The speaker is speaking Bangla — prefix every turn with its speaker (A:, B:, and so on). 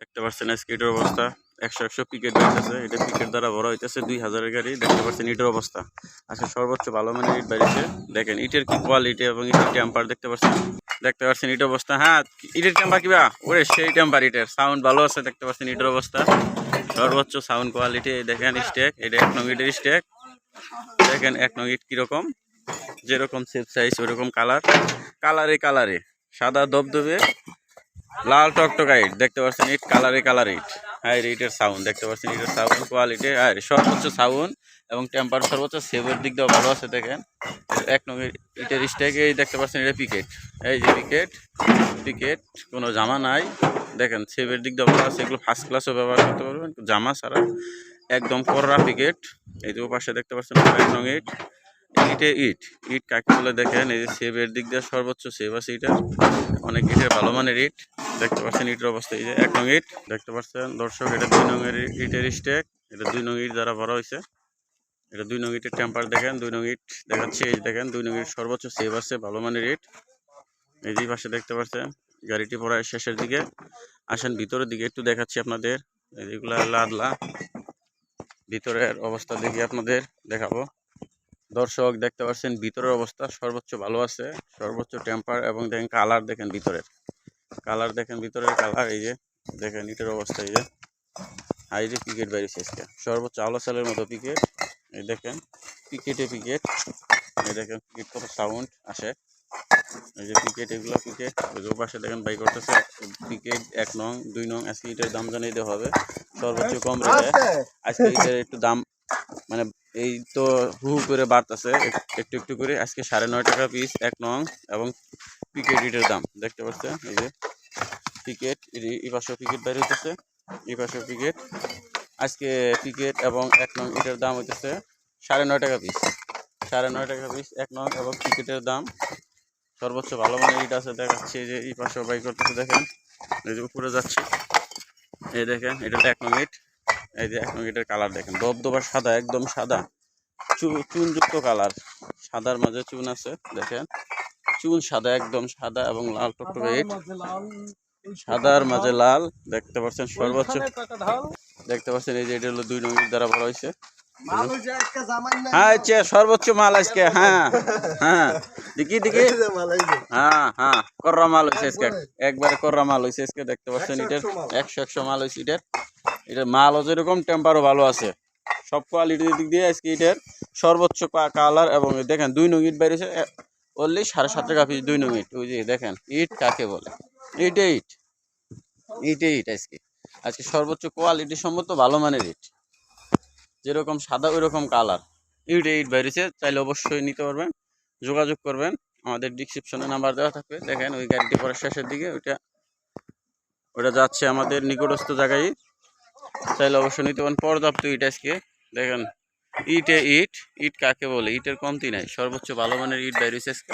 A: দেখতে পাচ্ছেন আজকে ইটের অবস্থা। একশো একশো পিকেট বাইতেছে এটা পিকেট দ্বারা বড় হইতেছে দুই হাজারের গাড়ি। দেখতে পাচ্ছেন ইটের অবস্থা। আজকে সর্বোচ্চ ভালো মানে ইট বাইরেছে দেখেন, ইটের কি কোয়ালিটি এবং ইটের টেম্পার দেখতে পাচ্ছেন। দেখতে পাচ্ছেন ইটের অবস্থা। হ্যাঁ ইটের টেম্পার কিবা ওরে, সেই টেম্পার ইটের। সাউন্ড ভালো আছে, দেখতে পাচ্ছেন ইটের অবস্থা। সর্বোচ্চ সাউন্ড কোয়ালিটি দেখেন স্টেক এটা এক নং ইটের স্টেক দেখেন, এক নং ইট কীরকম। যেরকম সেপ সাইজ ওরকম কালার কালারে কালারে সাদা দবদবে লাল টকটকা ইট দেখতে পাচ্ছেন ইট, কালারে কালার ইট। হ্যাঁ ইটের সাউন্ড, দেখতে পাচ্ছেন ইটের সাউন্ড, কোয়ালিটি আর সর্বোচ্চ সাউন্ড এবং টেম্পার সর্বোচ্চ সেভের দিক দিয়েও ভালো আছে, দেখেন। এক নং ইটের স্টেকে দেখতে পাচ্ছেন এটা পিকেট। এই যে পিকেট পিকেট, কোনো জামা নাই। দেখেন সেভের দিক দিয়েও ভালো আছে, এগুলো ফার্স্ট ক্লাসও ব্যবহার করতে পারবেন, জামা ছাড়া। একদম কররা পিকেট, এই যে পাশে দেখতে পাচ্ছেন, এক নং ইট। ইটে ইট। ইট কাকে বলে দেখেন? এই যে সেভের দিক দিয়ে সর্বোচ্চ সেভ আছে ইটের অনেক ইটের ভালো মানের ইট। দেখতে পাচ্ছেন ইটের অবস্থা। এই যে এক নং ইট। দেখতে পাচ্ছেন দর্শক, এটা দুই নং ইটের স্টেক। এটা দুই নং ইট দ্বারা ভরা হয়েছে। এটা দুই নং ইটের টেম্পার দেখেন, দুই নং ইট দেখাচ্ছে। এই দেখেন, দুই নং ইট সর্বোচ্চ সেভ আছে, ভালো মানের ইট। এই যে পাশে দেখতে পাচ্ছেন, গাড়িটি পড়ায় শেষের দিকে। আসেন ভিতরের দিকে, একটু দেখাচ্ছি আপনাদের। এইগুলা লাদলা। ভিতরের অবস্থা দেখি আপনাদের দেখাবো। দর্শক দেখতে পাচ্ছেন, ভিতরের অবস্থা সর্বোচ্চ ভালো আছে, সর্বোচ্চ টেম্পার এবং দেখেন কালার দেখেন ভিতরের। কালার দেখেন ভিতরের কালার এই যে দেখেন ইটের অবস্থা, এই যে। হাই যে পিকেট বেরিয়েছে আজকে সর্বোচ্চ আলো সালের মতো পিকেট এই দেখেন পিকেটে পিকেট এই দেখেন পিকেট কত সাউন্ড আসে। এই যে পিকেট এগুলো পিকেট ওই যে পাশে দেখেন বাই করতেছে পিকেট এক নং, দুই নং, আজকে ইটের দাম জানিয়ে দেওয়া হবে। সর্বোচ্চ কম রেটে, আজকে ইটের একটু দাম মানে এই তো হু করে বাড়তেছে একটু একটু করে। আজকে সাড়ে নয় টাকা পিস এক নং, এবং পিকেট ইটের দাম, দেখতে পাচ্ছেন? এই যে পিকেট এই পাশে পিকেট বাইরে হইতেছে, এই পাশে পিকেট আজকে পিকেট এবং এক নং ইটের দাম হইতেছে সাড়ে নয় টাকা পিস সাড়ে নয় টাকা পিস এক নং এবং পিকেটের দাম। সর্বোচ্চ ভালো মানের ইট আছে, দেখাচ্ছে যে এই পাশে বাই করতেছে, দেখেন। এই যে উপরে যাচ্ছে। এই দেখেন এটা এক নং ইট। এই যে এখন এটার কালার দেখেন। দবদবা সাদা একদম সাদা। চুন চুনযুক্ত কালার সাদার মাঝে চুন আছে দেখেন। চুন সাদা একদম সাদা এবং লাল টকটকে ইট সাদার মাঝে লাল দেখতে পাচ্ছেন সর্বোচ্চ। দেখতে পাচ্ছেন এই যে এটা হলো দুই নং ইট দ্বারা বলা হয়েছে। হ্যাঁ আচ্ছা সর্বোচ্চ মাল আজকে হ্যাঁ হ্যাঁ। দেখি দেখি। হ্যাঁ হ্যাঁ কররা মাল হয়েছে আজকে। একবারে কররা মাল হয়েছে আজকে দেখতে পাচ্ছেন এটার একশো একশো মাল হয়েছে এটার। এটার মালও যেরকম টেম্পারও ভালো আছে। সব কোয়ালিটির দিক দিয়ে আজকে এটার সর্বোচ্চ কালার এবং দেখেন দুই নং ইট বেরিয়েছে অনলি সাড়ে সাত টাকা পিস দুই নং ইট। ওই যে দেখেন ইট কাকে বলে? ইটে ইট। ইটে ইট আজকে। আজকে সর্বোচ্চ কোয়ালিটি সম্মত ভালো মানের ইট। যেরকম সাদা ওই রকম কালার ইট ইট বেরিয়েছে চাইলে অবশ্যই নিতে পারবেন। যোগাযোগ করবেন। আমাদের ডিসক্রিপশনে নাম্বার দেওয়া থাকবে। দেখেন, ওই গাড়িটি পরে শেষের দিকে, ওইটা ওটা যাচ্ছে আমাদের নিকটস্থ জায়গায় চাইলে অবশ্যই নিতে পারেন। পর্যাপ্ত ইট আজকে। দেখেন, ইটে ইট। ইট কাকে বলে? ইটের কমতি নাই। সর্বোচ্চ ভালো মানের ইট বেরিয়েছে আজকে।